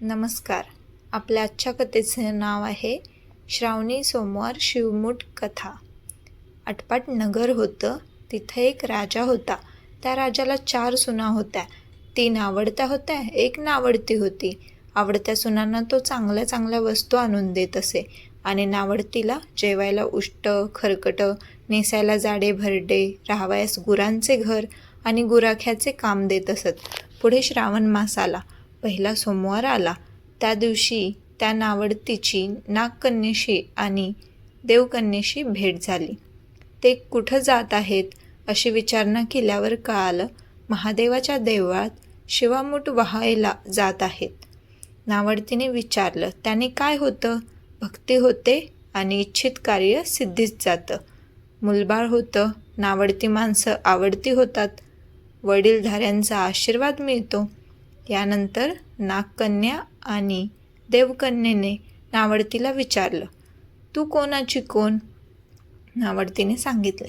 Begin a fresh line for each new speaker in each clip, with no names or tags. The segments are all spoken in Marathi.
नमस्कार. आपल्या आजच्या कथेचं नाव आहे श्रावणी सोमवार शिवमूठ कथा. आटपाट नगर होतं तिथं एक राजा होता. त्या राजाला चार सुना होत्या. तीन आवडत्या होत्या एक नावडती होती. आवडत्या सुनांना तो चांगल्या चांगल्या वस्तू आणून देत असे. आणि नावडतीला जेवायला उष्ट खरकटं नेसायला जाडे भरडे राहावयास गुरांचे घर आणि गुराख्याचे काम देत असत. पुढे श्रावण मास आला. पहिला सोमवार आला. त्या दिवशी त्या नावडतीची नागकन्येशी आणि देवकन्येशी भेट झाली. ते कुठं जात आहेत अशी विचारणा केल्यावर कळालं महादेवाच्या देवळात शिवामूठ वाहायला जात आहेत. नावडतीने विचारलं त्याने काय होतं? भक्ती होते आणि इच्छित कार्य सिद्धीच जातं. मुलबाळ होतं नावडती माणसं आवडती होतात. वडीलधाऱ्यांचा आशीर्वाद मिळतो. यानंतर नागकन्या आणि देवकन्येने नावडतीला विचारलं तू कोणाची कोण? नावडतीने सांगितले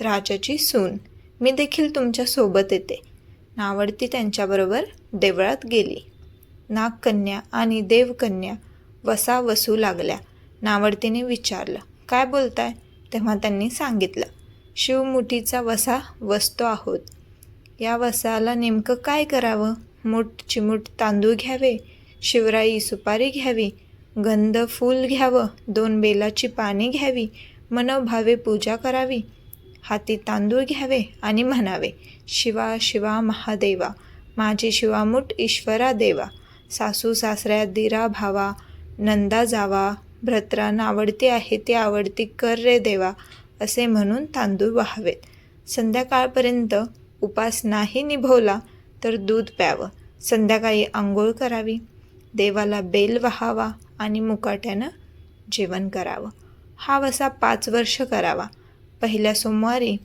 राजाची सून. मी देखील तुमच्यासोबत येते. नावडती त्यांच्याबरोबर देवळात गेली. नागकन्या आणि देवकन्या वसा वसू लागल्या. नावडतीने विचारलं काय बोलताय? तेव्हा त्यांनी सांगितलं शिवमुठीचा वसा वसतो आहोत. या वसाला नेमकं काय करावं? मूठ चिमूट तांदूळ घ्यावे शिवराई सुपारी घ्यावी गंध फूल घ्यावं दोन बेलाची पाने घ्यावी मनोभावे पूजा करावी हाती तांदूळ घ्यावे आणि म्हणावे शिवा शिवा महादेवा माझी शिवामूठ ईश्वरा देवा सासू सासऱ्या दिरा भावा नंदा जावा भ्रत्रा आवडती आहे ती आवडती कर रे देवा असे म्हणून तांदूळ वाहावेत. संध्याकाळपर्यंत उपास नाही निभवला तर दूध प्यावं. संध्याकाळी आंघोळ करावी देवाला बेल वाहावा आणि मुकाट्यानं जेवण करावं. हा वसा पाच वर्ष करावा. पहिल्या सोमवारी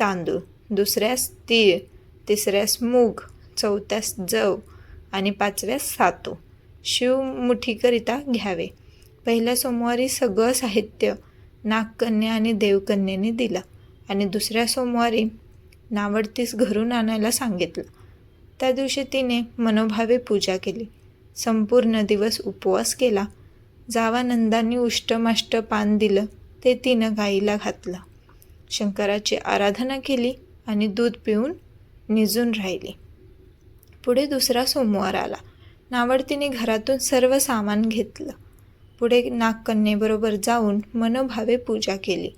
तांदूळ दुसऱ्यास तीळ तिसऱ्यास मूग चौथ्यास जव आणि पाचव्यास सातू. शिवमुठीकरिता घ्यावे. पहिल्या सोमवारी सगळं साहित्य नागकन्या आणि देवकन्येने दिलं आणि दुसऱ्या सोमवारी नावडतीस घरून आणायला सांगितलं. त्या दिवशी तिने मनोभावे पूजा केली. संपूर्ण दिवस उपवास केला. जावानंदांनी उष्टमाष्ट पान दिलं ते तिनं गाईला घातलं. शंकराची आराधना केली आणि दूध पिऊन निजून राहिली. पुढे दुसरा सोमवार आला. नावडतीने घरातून सर्व सामान घेतलं. पुढे नागकन्येबरोबर जाऊन मनोभावे पूजा केली.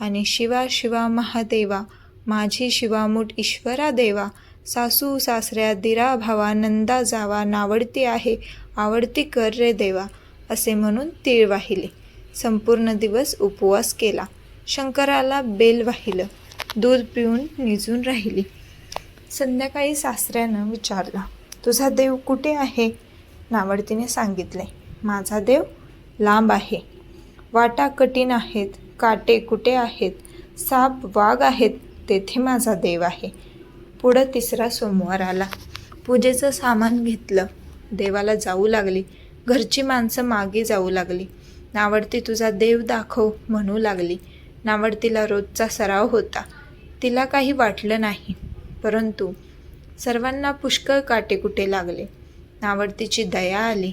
आणि शिवा शिवा महादेवा माझी शिवामूठ ईश्वरा देवा सासू सासऱ्या दिरा भावा नंदा जावा नावडती आहे आवडती कर रे देवा असे म्हणून तीळ वाहिले. संपूर्ण दिवस उपवास केला. शंकराला बेल वाहिलं. दूध पिऊन निजून राहिली. संध्याकाळी सासऱ्यानं विचारला तुझा देव कुठे आहे? नावडतीने सांगितले माझा देव लांब आहे. वाटा कठीण आहेत काटे कुठे आहेत? साप वाघ आहेत तेथे माझा देव आहे. पुढं तिसरा सोमवार आला. पूजेचं सामान घेतलं. देवाला जाऊ लागली. घरची माणसं मागे जाऊ लागली. नावडती तुझा देव दाखव म्हणू लागली. नावडतीला रोजचा सराव होता. तिला काही वाटलं नाही. परंतु सर्वांना पुष्कळ काटेकुटे लागले. नावडतीची दया आली.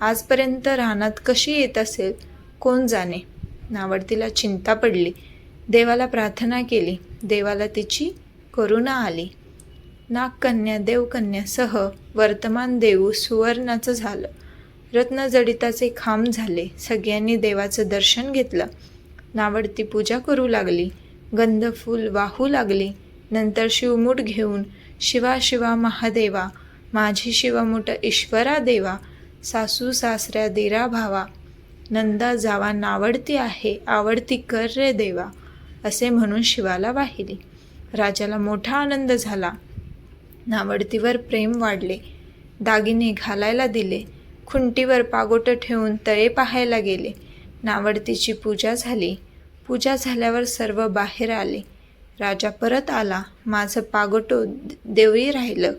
आजपर्यंत रानात कशी येत असेल? कोण जाणे? नावडतीला चिंता पडली. देवाला प्रार्थना केली. देवाला तिची करुणा आली. नागकन्या देवकन्यासह वर्तमान देऊ सुवर्णाचं झालं. रत्नजडिताचे खांब झाले. सगळ्यांनी देवाचं दर्शन घेतलं. नावडती पूजा करू लागली. गंधफूल वाहू लागली. नंतर शिवमूठ घेऊन शिवा शिवा महादेवा माझी शिवमुठ ईश्वरा देवा सासू सासऱ्या दिरा भावा नंदा जावा नावडती आहे आवडती कर रे देवा असे म्हणून शिवाला वाहिली. राजाला मोठा आनंद झाला. नावडतीवर प्रेम वाढले. दागिने घालायला दिले. खुंटीवर पागोटं ठेवून तळे पाहायला गेले. नावडतीची पूजा झाली. पूजा झाल्यावर सर्व बाहेर आले. राजा परत आला. माझं पागोटो देवळी राहिलं.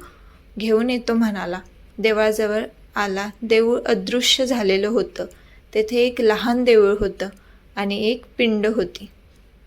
घेऊन येतो म्हणाला. देवळाजवळ आला. देऊळ अदृश्य झालेलं होतं. तेथे एक लहान देऊळ होतं आणि एक पिंड होती.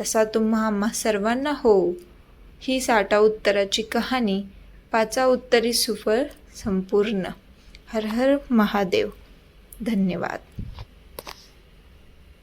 तसा तुम्हा आम्हा सर्वांना हो ही साठा उत्तराची कहाणी पाचा उत्तरी सुफळ संपूर्ण. हर हर महादेव. धन्यवाद.